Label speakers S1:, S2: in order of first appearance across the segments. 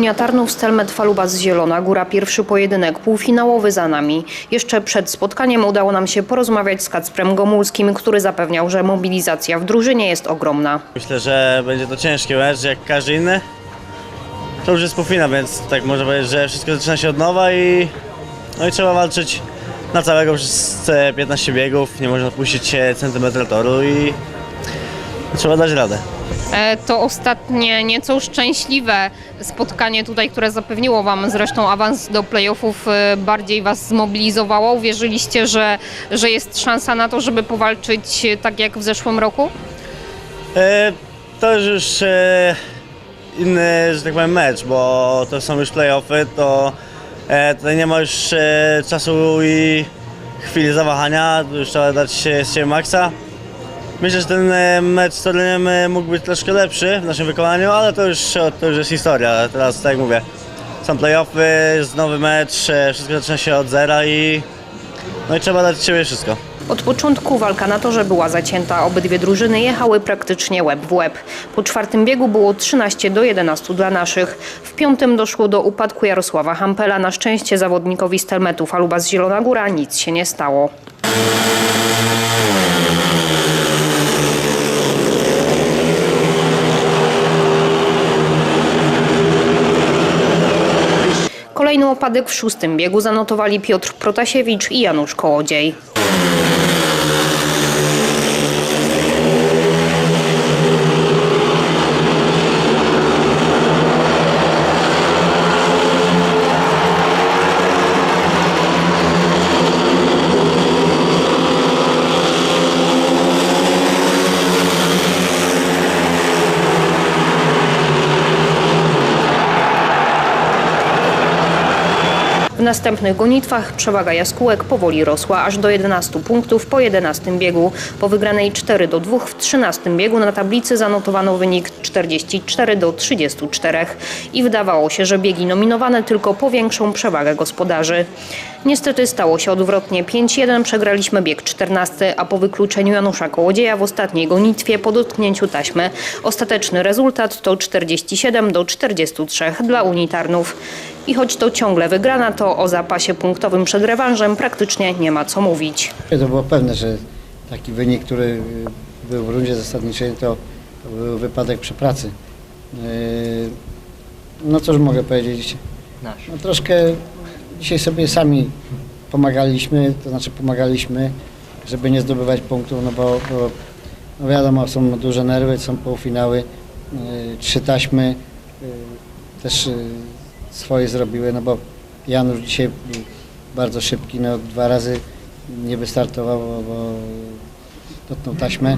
S1: Unia Tarnów Stelmet Falubas Zielona Góra pierwszy pojedynek półfinałowy za nami. Jeszcze przed spotkaniem udało nam się porozmawiać z Kacprem Gomulskim, który zapewniał, że mobilizacja w drużynie jest ogromna.
S2: Myślę, że będzie to ciężki mecz, jak każdy inny. To już jest półfinał, więc tak można powiedzieć, że wszystko zaczyna się od nowa i, no i trzeba walczyć na całego przez te 15 biegów. Nie można puścić centymetra toru i trzeba dać radę.
S1: E, To ostatnie nieco szczęśliwe spotkanie tutaj, które zapewniło Wam zresztą awans do playoffów, e, bardziej Was zmobilizowało. Uwierzyliście, że, że jest szansa na to, żeby powalczyć tak jak w zeszłym roku?
S2: E, to już e, inny, że tak powiem, mecz, bo to są już playoffy, to e, tutaj nie ma już e, czasu i chwili zawahania, już trzeba dać z siebie maksa. Myślę, że ten e, mecz z Toruniem e, mógł być troszkę lepszy w naszym wykonaniu, ale to już, to już jest historia. Teraz, tak jak mówię, są playoffy, jest nowy mecz, e, wszystko zaczyna się od zera i, no i trzeba dać z siebie wszystko.
S1: Od początku walka na torze była zacięta. Obydwie drużyny jechały praktycznie łeb w łeb. Po czwartym biegu było 13 do 11 dla naszych. W piątym doszło do upadku Jarosława Hampela. Na szczęście zawodnikowi Stelmetu Faluba z Zielona Góra nic się nie stało. Kolejny opadek w szóstym biegu zanotowali Piotr Protasiewicz i Janusz Kołodziej. W następnych gonitwach przewaga jaskółek powoli rosła aż do 11 punktów po 11 biegu. Po wygranej 4 do 2 w 13 biegu na tablicy zanotowano wynik 44 do 34 i wydawało się, że biegi nominowane tylko powiększą przewagę gospodarzy. Niestety stało się odwrotnie. 5-1 przegraliśmy bieg 14, a po wykluczeniu Janusza Kołodzieja w ostatniej gonitwie po dotknięciu taśmy ostateczny rezultat to 47 do 43 dla Unii Tarnów. I choć to ciągle wygrana, to o zapasie punktowym przed rewanżem praktycznie nie ma co mówić.
S3: To było pewne, że taki wynik, który y, był w rundzie zasadniczej, to, to był wypadek przy pracy. Yy, No cóż mogę powiedzieć? No, troszkę dzisiaj sobie sami pomagaliśmy, to znaczy pomagaliśmy, żeby nie zdobywać punktów, no bo, bo no wiadomo, są duże nerwy, są półfinały, yy, trzy taśmy też swoje zrobiły, no bo Janusz dzisiaj był bardzo szybki, no dwa razy nie wystartował, bo, bo dotknął taśmę.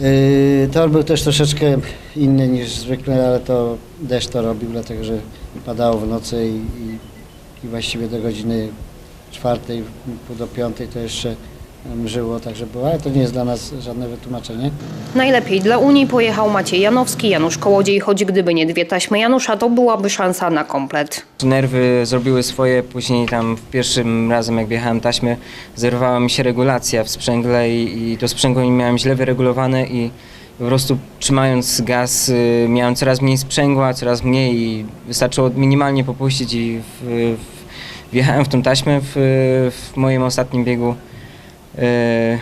S3: Yy, tor był też troszeczkę inny niż zwykle, ale to deszcz to robił, dlatego że padało w nocy i, i, i właściwie do godziny czwartej, do piątej to jeszcze mżyło, także było, ale to nie jest dla nas żadne wytłumaczenie.
S1: Najlepiej dla Unii pojechał Maciej Janowski, Janusz Kołodziej, choć gdyby nie dwie taśmy Janusza, to byłaby szansa na komplet.
S4: Nerwy zrobiły swoje, później tam w pierwszym razem jak wjechałem taśmy zerwała mi się regulacja w sprzęgle i, i to sprzęgło nie miałem źle wyregulowane i po prostu trzymając gaz y, miałem coraz mniej sprzęgła, coraz mniej i wystarczyło minimalnie popuścić i w, w, wjechałem w tą taśmę w, w moim ostatnim biegu. Y,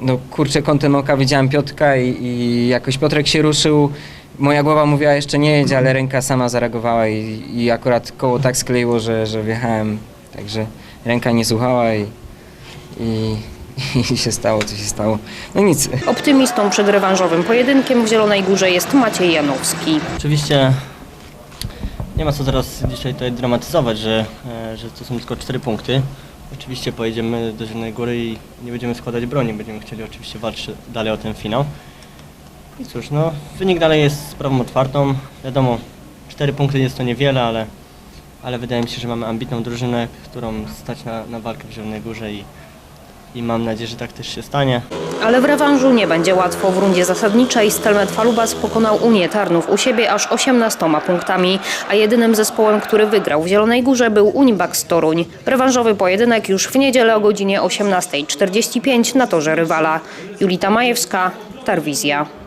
S4: no kurczę, kątem oka widziałem Piotrka i, i jakoś Piotrek się ruszył. Moja głowa mówiła jeszcze nie jedź, ale ręka sama zareagowała i, i akurat koło tak skleiło, że, że wjechałem. Także ręka nie słuchała i, i, i się stało, co się stało. No nic.
S1: Optymistą przed rewanżowym pojedynkiem w Zielonej Górze jest Maciej Janowski.
S5: Oczywiście nie ma co teraz dzisiaj tutaj dramatyzować, że, e, że to są tylko cztery punkty. Oczywiście pojedziemy do Zielonej Góry i nie będziemy składać broni, będziemy chcieli oczywiście walczyć dalej o ten finał. I cóż, no wynik dalej jest sprawą otwartą. Wiadomo, cztery punkty jest to niewiele, ale, ale wydaje mi się, że mamy ambitną drużynę, którą stać na, na walkę w Zielonej Górze i, i mam nadzieję, że tak też się stanie.
S1: Ale w rewanżu nie będzie łatwo. W rundzie zasadniczej Stelmet Falubas pokonał Unię Tarnów u siebie aż 18 punktami, a jedynym zespołem, który wygrał w Zielonej Górze był Unibax Toruń. Rewanżowy pojedynek już w niedzielę o godzinie 18.45 na torze rywala. Julita Majewska, Tarwizja.